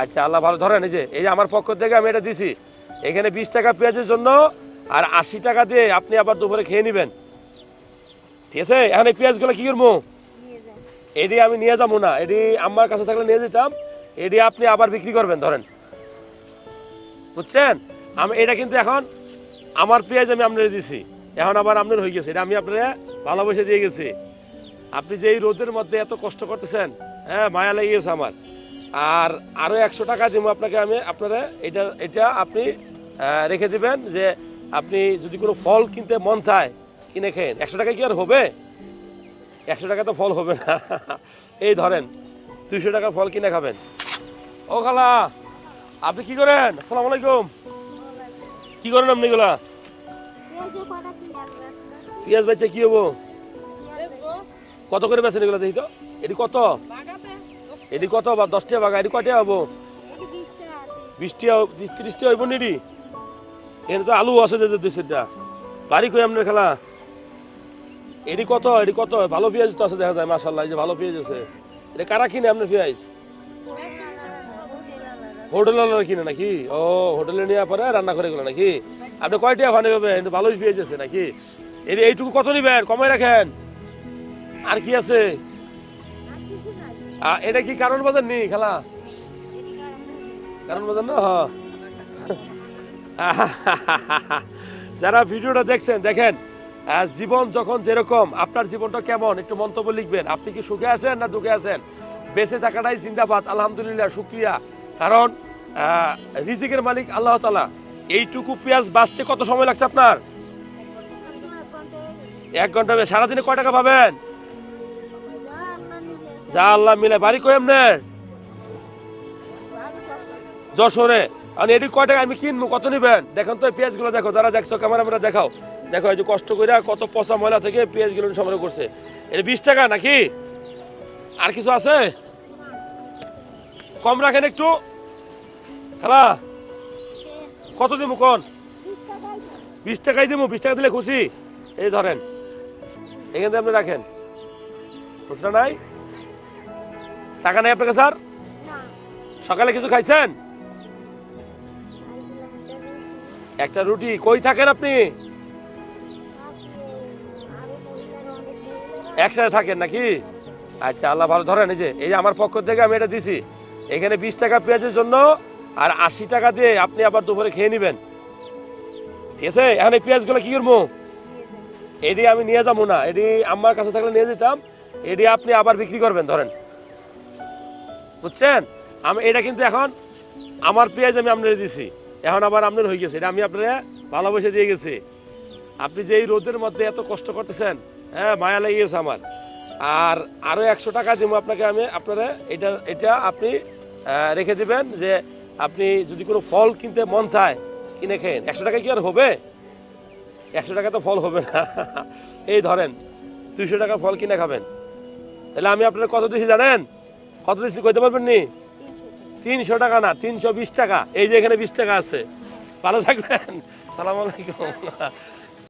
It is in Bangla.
আচ্ছা আল্লাহ ভালো ধরেন এই যে এই যে আমার পক্ষ থেকে আমি এটা দিছি। এখানে বিশ টাকা পেঁয়াজের জন্য আর আশি টাকা দিয়ে আপনি আবার দুপুরে খেয়ে নেবেন। ঠিক আছে? এখন এই পেঁয়াজগুলো কি করব? এটি আমি নিয়ে যাব না এটি আমার কাছে থাকলে নিয়ে যেতাম। এটি আপনি আবার বিক্রি করবেন ধরেন। বুঝছেন? আমি এটা কিন্তু এখন আমার পেঁয়াজ আমি আপনার দিছি। এখন আবার আপনার হয়ে গেছে এটা আমি আপনারা ভালোবেসে দিয়ে গেছি। আপনি যে এই রোদের মধ্যে এত কষ্ট করতেছেন হ্যাঁ মায়া লেগে গেছে আমার। আর আরও একশো টাকা দিব আপনাকে আমি, আপনারা এটা এটা আপনি রেখে দিবেন যে আপনি যদি কোনো ফল কিনতে মন চায়, কিনে খেন একশো টাকা কি আর হবে? একশো টাকা তো ফল হবে না। এই ধরেন, দুইশো টাকা ফল কিনে খাবেন। ও খালা, আপনি কি করেন? আসসালামু আলাইকুম। কি করেন আপনি এগুলা? পেঁয়াজ বেচে কি হব? কত করে বেছেন এগুলো দেখি তো? এটি কত? এটি কত বা দশ টাকা বাগা এটি কয়টা হব? বিশ টাকা ত্রিশ টাকা হইব নিডি। এখানে তো আলু আছে যে দেশেরটা বাড়ি কই আপনার খেলা? এটি কত? এটি কত? ভালো পেঁয়াজ তো আছে দেখা যায় মাসাল্লাহ এই যে ভালো পেঁয়াজ আছে। এটা কারা কিনে আপনার পেঁয়াজ? হোটেল কিনে নাকি? ও, হোটেলে নিয়ে পরে রান্না করে গেলো নাকি? আপনি কয়টা পাবেন কিন্তু ভালোই পেঁয়াজ আছে নাকি? এর এইটুকু কত নিবেন? কমাই রাখেন। আর কি আছে? এটা কি কারণ বাজার নেই খেলা? কারণ বাজার না? হ্যাঁ। যারা ভিডিওটা দেখছেন, দেখেন জীবন যখন যেরকম, আপনার জীবনটা কেমন? একটু মন্তব্য লিখবেন। আপনি কি সুখে আছেন না দুঃখে আছেন? বেঁচে থাকাটাই জিন্দাবাদ, আলহামদুলিল্লাহ, শুক্রিয়া। কারণ রিজিকের মালিক আল্লাহ তালা এইটুকু পেঁয়াজ বাঁচতে কত সময় লাগছে আপনার? এক ঘণ্টা সারাদিনে কয় টাকা পাবেন? যা আল্লাহ মিলে, বাড়ি কই আপনার? যশোরে। আর এটি কয় টাকা আমি কিনবো? কত নিবেন? দেখেন তো পেঁয়াজগুলো দেখো, যারা দেখছ ক্যামেরা আমরা দেখাও। দেখো এই যে কষ্ট করে কত পচা ময়লা থেকে পেঁয়াজগুলো সংগ্রহ করছে। এটা বিশ টাকা নাকি? আর কিছু আছে? কম রাখেন একটু। খেলা, কত দিব কোন? বিশ টাকাই দিব, বিশ টাকা দিলে খুশি। এই ধরেন, এখান থেকে আপনি রাখেন। খুচরা নাই? টাকা নেই আপনাকে স্যার সকালে কিছু খাইছেন? একটা রুটি কই থাকেন আপনি? একসাথে থাকেন নাকি? আচ্ছা আল্লাহ ভালো ধরেন এই যে এই যে আমার পক্ষ থেকে আমি এটা দিছি। এখানে বিশ টাকা পেঁয়াজের জন্য আর আশি টাকা দিয়ে আপনি আবার দুপুরে খেয়ে নেবেন। ঠিক আছে? এখন এই পেঁয়াজগুলো কি করব? এটি আমি নিয়ে যাব না। এটি আমার কাছে থাকলে নিয়ে যেতাম। এটি আপনি আবার বিক্রি করবেন ধরেন। বুঝছেন? আমি, এটা কিন্তু এখন আমার পেঁয়াজ আমি আপনার দিছি। এখন আবার আপনার হয়ে গেছে। এটা আমি আপনারা ভালোবেসে দিয়ে গেছি। আপনি যে এই রোদের মধ্যে এত কষ্ট করতেছেন হ্যাঁ মায়া লেগে গেছে আমার। আর আরও একশো টাকা দিব আপনাকে আমি, আপনারা, এটা এটা আপনি রেখে দিবেন যে আপনি যদি কোনো ফল কিনতে মন চায়, কিনে খেন একশো টাকা কি আর হবে? একশো টাকা তো ফল হবে না। এই ধরেন, দুইশো টাকা ফল কিনে খাবেন। তাহলে আমি আপনার কত দিছি জানেন? কত দিচ্ছি কইতে পারবেন নি? তিনশো টাকা না, তিনশো বিশ টাকা। এই যে এখানে বিশ টাকা আছে। ভালো থাকবেন। সালাম আলাইকুম।